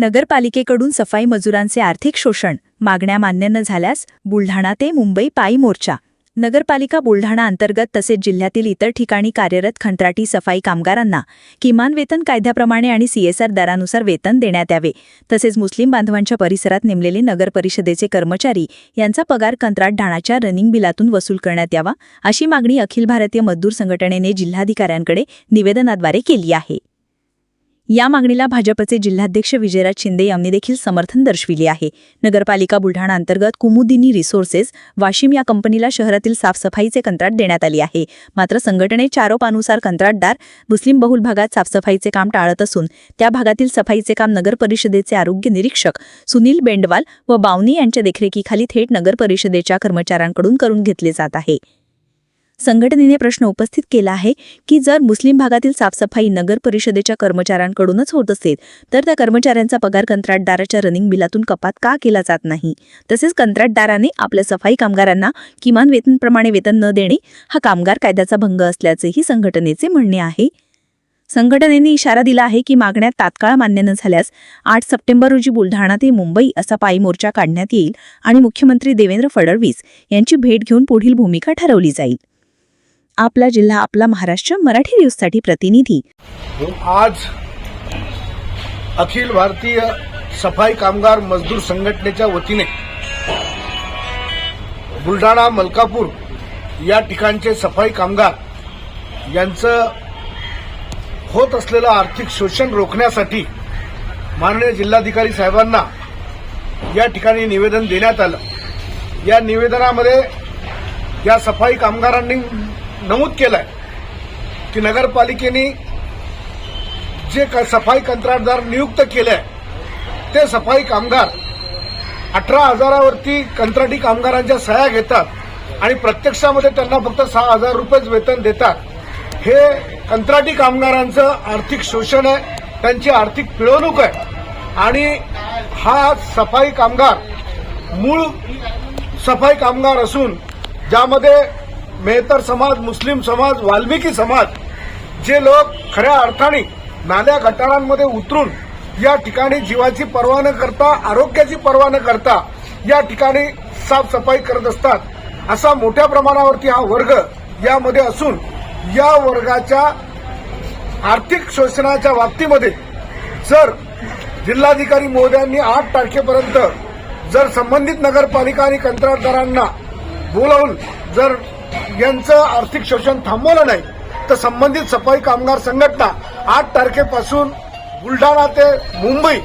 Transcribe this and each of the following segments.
नगरपालिकेकडून सफाई मजुरांचे आर्थिक शोषण मागण्या मान्य न झाल्यास बुलढाणा ते मुंबई पायी मोर्चा. नगरपालिका बुलढाणा अंतर्गत तसेच जिल्ह्यातील इतर ठिकाणी कार्यरत खंत्राटी सफाई कामगारांना किमान वेतन कायद्याप्रमाणे आणि सीएसआर दरानुसार वेतन देण्यात यावे. तसेच मुस्लिम बांधवांच्या परिसरात नेमलेले नगर परिषदेचे कर्मचारी यांचा पगार कंत्राट ढाणाच्या रनिंग बिलातून वसूल करण्यात यावा अशी मागणी अखिल भारतीय मजदूर संघटनेने जिल्हाधिकाऱ्यांकडे निवेदनाद्वारे केली आहे. या मागणीला भाजपचे जिल्हाध्यक्ष विजयराज शिंदे यांनी देखील समर्थन दर्शविले आहे. नगरपालिका बुलढाणा अंतर्गत कुमुदिनी रिसोर्सेस वाशिम या कंपनीला शहरातील साफसफाईचे कंत्राट देण्यात आले आहे. मात्र संघटनेच्या आरोपानुसार कंत्राटदार मुस्लिम बहुल भागात साफसफाईचे काम टाळत असून त्या भागातील सफाईचे काम नगर परिषदेचे आरोग्य निरीक्षक सुनील बेंडवाल व बावनी यांच्या देखरेखीखाली थेट नगर परिषदेच्या कर्मचाऱ्यांकडून करून घेतले जात आहे. संघटनेने प्रश्न उपस्थित केला आहे की जर मुस्लिम भागातील साफसफाई नगर परिषदेच्या कर्मचाऱ्यांकडूनच होत असेल तर त्या कर्मचाऱ्यांचा पगार कंत्राटदाराच्या रनिंग बिलातून कपात का केला जात नाही? तसेच कंत्राटदाराने आपल्या सफाई कामगारांना किमान वेतनप्रमाणे वेतन न देणे हा कामगार कायद्याचा भंग असल्याचेही संघटनेचे म्हणणे आहे. संघटनेने इशारा दिला आहे की मागण्या तात्काळ मान्य न झाल्यास आठ सप्टेंबर रोजी बुलढाणा ते मुंबई असा पायी मोर्चा काढण्यात येईल आणि मुख्यमंत्री देवेंद्र फडणवीस यांची भेट घेऊन पुढील भूमिका ठरवली जाईल. आपला जिल्हा आपला महाराष्ट्र मराठी न्यूजसाठी प्रतिनिधी. आज अखिल भारतीय सफाई कामगार मजदूर संघटनेच्या वतीने बुलढाणा मलकापूर या ठिकाणचे सफाई कामगार यांचं होत असलेलं आर्थिक शोषण रोखण्यासाठी माननीय जिल्हाधिकारी साहेबांना या ठिकाणी निवेदन देण्यात आलं. या निवेदनामध्ये या सफाई कामगारांनी नमूद केलंय की नगरपालिकेने जे क- सफाई कंत्राटदार नियुक्त केले ते सफाई कामगार अठरा हजारावरती कंत्राटी कामगारांच्या सह्या घेतात आणि प्रत्यक्षामध्ये त्यांना फक्त सहा हजार रुपयेच वेतन देतात. हे कंत्राटी कामगारांचं आर्थिक शोषण आहे त्यांची आर्थिक पिळवणूक आहे. आणि हा सफाई कामगार मूळ सफाई कामगार असून ज्यामध्ये मेहतर समाज मुस्लिम समाज वाल्मिकी समाज जे लोक खऱ्या अर्थाने नाल्या गटारांमध्ये उतरून या ठिकाणी जीवाची पर्वा न करता आरोग्याची पर्वा न करता या ठिकाणी साफसफाई करत असतात. असा मोठ्या प्रमाणावरती हा वर्ग यामध्ये असून या वर्गाच्या आर्थिक शोषणाच्या बाबतीमध्ये जर जिल्हाधिकारी महोदयांनी आठ तारखेपर्यंत जर संबंधित नगरपालिका आणि कंत्राटदारांना बोलावून जर यांचं आर्थिक शोषण थांबवलं नाही. तर संबंधित सफाई कामगार संघटना आठ तारखेपासून बुलढाणा ते मुंबई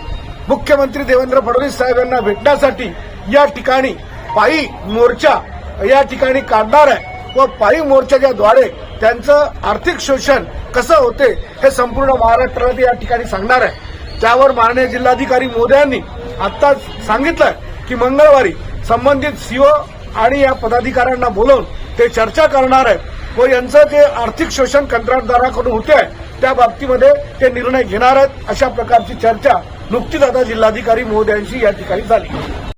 मुख्यमंत्री देवेंद्र फडणवीस साहेब यांना भेटण्यासाठी या ठिकाणी पायी मोर्चा या ठिकाणी काढणार आहे व पायी मोर्चाच्या द्वारे त्यांचं आर्थिक शोषण कसं होते हे संपूर्ण महाराष्ट्राला या ठिकाणी सांगणार आहे. त्यावर माननीय जिल्हाधिकारी मोदयांनी आत्ताच सांगितलं की मंगळवारी संबंधित सीओ आणि या पदाधिकाऱ्यांना बोलवून ते चर्चा करणार आहे व यांचं जे आर्थिक शोषण कंत्राटदाराकडून होते आहे त्या बाबतीमध्ये ते निर्णय घेणार आहेत. अशा प्रकारची चर्चा नुकतीच आता जिल्हाधिकारी महोदयांशी या ठिकाणी झाली.